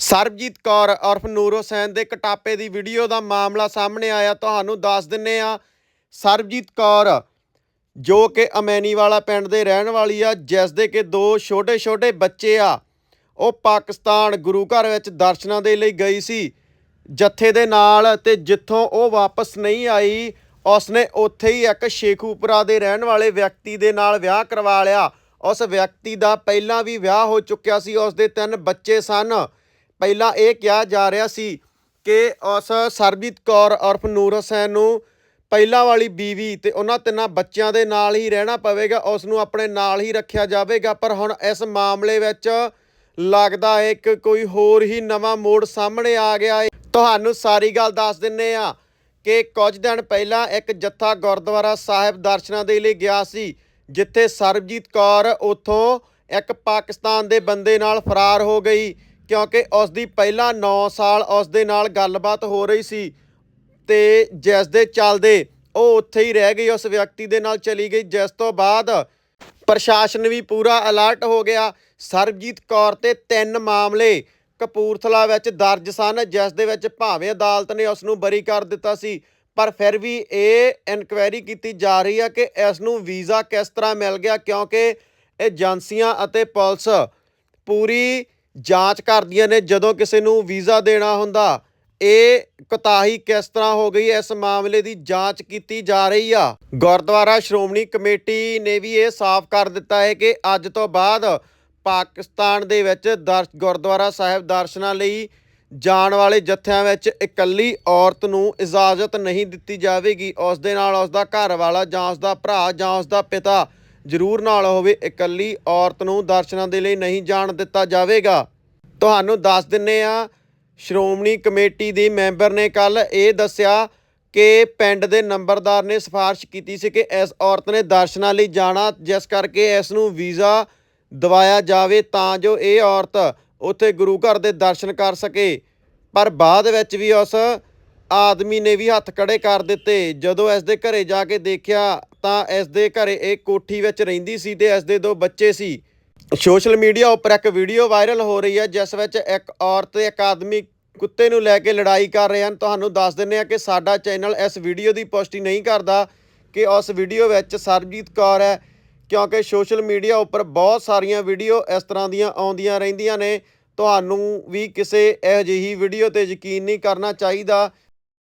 ਸਰਬਜੀਤ ਕੌਰ ਉਰਫ ਨੂਰ ਹੁਸੈਨ ਦੇ ਕਟਾਪੇ ਦੀ ਵੀਡੀਓ ਦਾ ਮਾਮਲਾ ਸਾਹਮਣੇ ਆਇਆ, ਤੁਹਾਨੂੰ ਦੱਸ ਦਿੰਨੇ ਆ। ਸਰਬਜੀਤ ਕੌਰ, ਜੋ ਕਿ ਅਮੈਨੀਵਾਲਾ ਪਿੰਡ ਦੇ ਰਹਿਣ ਵਾਲੀ ਆ, ਜਿਸ ਦੇ ਕਿ ਦੋ ਛੋਟੇ-ਛੋਟੇ ਬੱਚੇ ਆ, ਉਹ ਪਾਕਿਸਤਾਨ ਗੁਰੂ ਘਰ ਵਿੱਚ ਦਰਸ਼ਨਾਂ ਦੇ ਲਈ ਗਈ ਸੀ। ਜੱਥੇ ਦੇ ਨਾਲ ਤੇ ਜਿੱਥੋਂ ਉਹ ਵਾਪਸ ਨਹੀਂ ਆਈ, ਉਸਨੇ ਉੱਥੇ ਹੀ ਇੱਕ ਸ਼ੇਖੂਪੁਰਾ ਦੇ ਰਹਿਣ ਵਾਲੇ ਵਿਅਕਤੀ ਦੇ ਨਾਲ ਵਿਆਹ ਕਰਵਾ ਲਿਆ। ਉਸ ਵਿਅਕਤੀ ਦਾ ਪਹਿਲਾਂ ਵੀ ਵਿਆਹ ਹੋ ਚੁੱਕਿਆ ਸੀ ਉਸ ਦੇ ਤਿੰਨ ਬੱਚੇ ਸਨ। ਪਹਿਲਾਂ ਇਹ ਕਿਹਾ ਜਾ ਰਿਹਾ ਸੀ ਕਿ ਉਸ ਸਰਬਜੀਤ ਕੌਰ ਉਰਫ ਨੂਰ ਹੁਸੈਨ ਨੂੰ ਪਹਿਲਾਂ ਵਾਲੀ ਬੀਵੀ ਤੇ ਉਹਨਾਂ ਤਿੰਨਾਂ ਬੱਚਿਆਂ ਦੇ ਨਾਲ ਹੀ ਰਹਿਣਾ ਪਵੇਗਾ, ਉਸ ਨੂੰ ਆਪਣੇ ਨਾਲ ਹੀ ਰੱਖਿਆ ਜਾਵੇਗਾ, ਪਰ ਹੁਣ ਇਸ ਮਾਮਲੇ ਵਿੱਚ ਲੱਗਦਾ ਹੈ ਕਿ ਕੋਈ ਹੋਰ ਹੀ ਨਵਾਂ ਮੋੜ ਸਾਹਮਣੇ ਆ ਗਿਆ ਹੈ। ਤੁਹਾਨੂੰ ਸਾਰੀ ਗੱਲ ਦੱਸ ਦਿੰਨੇ ਆ ਕਿ ਕੁਝ ਦਿਨ ਪਹਿਲਾਂ ਇੱਕ ਜੱਥਾ ਗੁਰਦੁਆਰਾ ਸਾਹਿਬ ਦਰਸ਼ਨਾਂ ਦੇ ਲਈ ਗਿਆ ਸੀ, ਜਿੱਥੇ ਸਰਬਜੀਤ ਕੌਰ ਉਥੋਂ ਇੱਕ ਪਾਕਿਸਤਾਨ ਦੇ ਬੰਦੇ ਨਾਲ ਫਰਾਰ ਹੋ ਗਈ। ਕਿਉਂਕਿ ਉਸ ਦੀ ਪਹਿਲਾਂ 9 ਸਾਲ ਉਸ ਦੇ ਨਾਲ ਗੱਲਬਾਤ ਹੋ ਰਹੀ ਸੀ ਤੇ ਜਿਸ ਦੇ ਚੱਲਦੇ ਉਹ ਉੱਥੇ ਹੀ ਰਹਿ ਗਈ, ਉਸ ਵਿਅਕਤੀ ਦੇ ਨਾਲ ਚਲੀ ਗਈ। ਜਿਸ ਤੋਂ ਬਾਅਦ ਪ੍ਰਸ਼ਾਸਨ ਵੀ ਪੂਰਾ ਅਲਰਟ ਹੋ ਗਿਆ। ਸਰਬਜੀਤ ਕੌਰ ਤੇ ਤਿੰਨ ਮਾਮਲੇ ਕਪੂਰਥਲਾ ਵਿੱਚ ਦਰਜ ਸਨ, ਜਿਸ ਦੇ ਵਿੱਚ ਭਾਵੇਂ ਅਦਾਲਤ ਨੇ ਉਸ ਨੂੰ ਬਰੀ ਕਰ ਦਿੱਤਾ ਸੀ, ਪਰ ਫਿਰ ਵੀ ਇਹ ਇਨਕੁਆਇਰੀ ਕੀਤੀ ਜਾ ਰਹੀ ਹੈ ਕਿ ਇਸ ਨੂੰ ਵੀਜ਼ਾ ਕਿਸ ਤਰ੍ਹਾਂ ਮਿਲ ਗਿਆ, ਕਿਉਂਕਿ ਏਜੰਸੀਆਂ ਅਤੇ ਪੁਲਿਸ ਪੂਰੀ ਜਾਂਚ ਕਰਦੀਆਂ ਨੇ ਜਦੋਂ ਕਿਸੇ ਨੂੰ ਵੀਜ਼ਾ ਦੇਣਾ ਹੁੰਦਾ। ਇਹ ਕੋਤਾਹੀ ਕਿਸ ਤਰ੍ਹਾਂ ਹੋ ਗਈ? ਇਸ ਮਾਮਲੇ ਦੀ ਜਾਂਚ ਕੀਤੀ ਜਾ ਰਹੀ ਆ। ਗੁਰਦੁਆਰਾ ਸ਼੍ਰੋਮਣੀ ਕਮੇਟੀ ਨੇ ਵੀ ਇਹ ਸਾਫ਼ ਕਰ ਦਿੱਤਾ ਹੈ ਕਿ ਅੱਜ ਤੋਂ ਬਾਅਦ ਪਾਕਿਸਤਾਨ ਦੇ ਵਿੱਚ ਦਰਸ਼, ਗੁਰਦੁਆਰਾ ਸਾਹਿਬ ਦਰਸ਼ਨਾਂ ਲਈ ਜਾਣ ਵਾਲੇ ਜੱਥਿਆਂ ਵਿੱਚ ਇਕੱਲੀ ਔਰਤ ਨੂੰ ਇਜਾਜ਼ਤ ਨਹੀਂ ਦਿੱਤੀ ਜਾਵੇਗੀ। ਉਸ ਦੇ ਨਾਲ ਉਸ ਦਾ ਘਰ ਵਾਲਾ ਜਾਂ ਉਸ ਦਾ ਭਰਾ ਜਾਂ ਉਸ ਦਾ ਪਿਤਾ ਜ਼ਰੂਰ ਨਾਲ ਹੋਵੇ, ਇਕੱਲੀ ਔਰਤ ਨੂੰ ਦਰਸ਼ਨਾਂ ਦੇ ਲਈ ਨਹੀਂ ਜਾਣ ਦਿੱਤਾ ਜਾਵੇਗਾ। ਤੁਹਾਨੂੰ ਦੱਸ ਦਿੰਨੇ ਆ, ਸ਼੍ਰੋਮਣੀ ਕਮੇਟੀ ਦੀ ਮੈਂਬਰ ਨੇ ਕੱਲ ਇਹ ਦੱਸਿਆ ਕਿ ਪਿੰਡ ਦੇ ਨੰਬਰਦਾਰ ਨੇ ਸਿਫਾਰਿਸ਼ ਕੀਤੀ ਸੀ ਕਿ ਇਸ ਔਰਤ ਨੇ ਦਰਸ਼ਨਾਂ ਲਈ ਜਾਣਾ, ਜਿਸ ਕਰਕੇ ਇਸ ਨੂੰ ਵੀਜ਼ਾ ਦਵਾਇਆ ਜਾਵੇ ਤਾਂ ਜੋ ਇਹ ਔਰਤ ਉੱਥੇ ਗੁਰੂ ਘਰ ਦੇ ਦਰਸ਼ਨ ਕਰ ਸਕੇ। ਪਰ ਬਾਅਦ ਵਿੱਚ ਵੀ ਉਸ ਆਦਮੀ ਨੇ ਵੀ ਹੱਥ ਖੜੇ ਕਰ ਦਿੱਤੇ। ਜਦੋਂ ਇਸ ਦੇ ਘਰੇ ਜਾ ਕੇ ਦੇਖਿਆ ਤਾਂ ਇਸ ਦੇ ਘਰੇ ਇਹ ਕੋਠੀ ਵਿੱਚ ਰਹਿੰਦੀ ਸੀ ਤੇ ਇਸ ਦੇ ਦੋ ਬੱਚੇ ਸੀ। ਸੋਸ਼ਲ ਮੀਡੀਆ ਉੱਪਰ ਇੱਕ ਵੀਡੀਓ ਵਾਇਰਲ ਹੋ ਰਹੀ ਹੈ, ਜਿਸ ਵਿੱਚ ਇੱਕ ਔਰਤ ਤੇ ਇੱਕ ਆਦਮੀ ਕੁੱਤੇ ਨੂੰ ਲੈ ਕੇ ਲੜਾਈ ਕਰ ਰਹੇ ਹਨ। ਤੁਹਾਨੂੰ ਦੱਸ ਦਿੰਨੇ ਆ ਕਿ ਸਾਡਾ ਚੈਨਲ ਇਸ ਵੀਡੀਓ ਦੀ ਪੁਸ਼ਟੀ ਨਹੀਂ ਕਰਦਾ ਕਿ ਉਸ ਵੀਡੀਓ ਵਿੱਚ ਸਰਬਜੀਤ ਕੌਰ ਹੈ, ਕਿਉਂਕਿ ਸੋਸ਼ਲ ਮੀਡੀਆ ਉੱਪਰ ਬਹੁਤ ਸਾਰੀਆਂ ਵੀਡੀਓ ਇਸ ਤਰ੍ਹਾਂ ਦੀਆਂ ਆਉਂਦੀਆਂ ਰਹਿੰਦੀਆਂ ਨੇ। ਤੁਹਾਨੂੰ ਵੀ ਕਿਸੇ ਇਹੋ ਜਿਹੀ ਵੀਡੀਓ ਤੇ ਯਕੀਨ ਨਹੀਂ ਕਰਨਾ ਚਾਹੀਦਾ।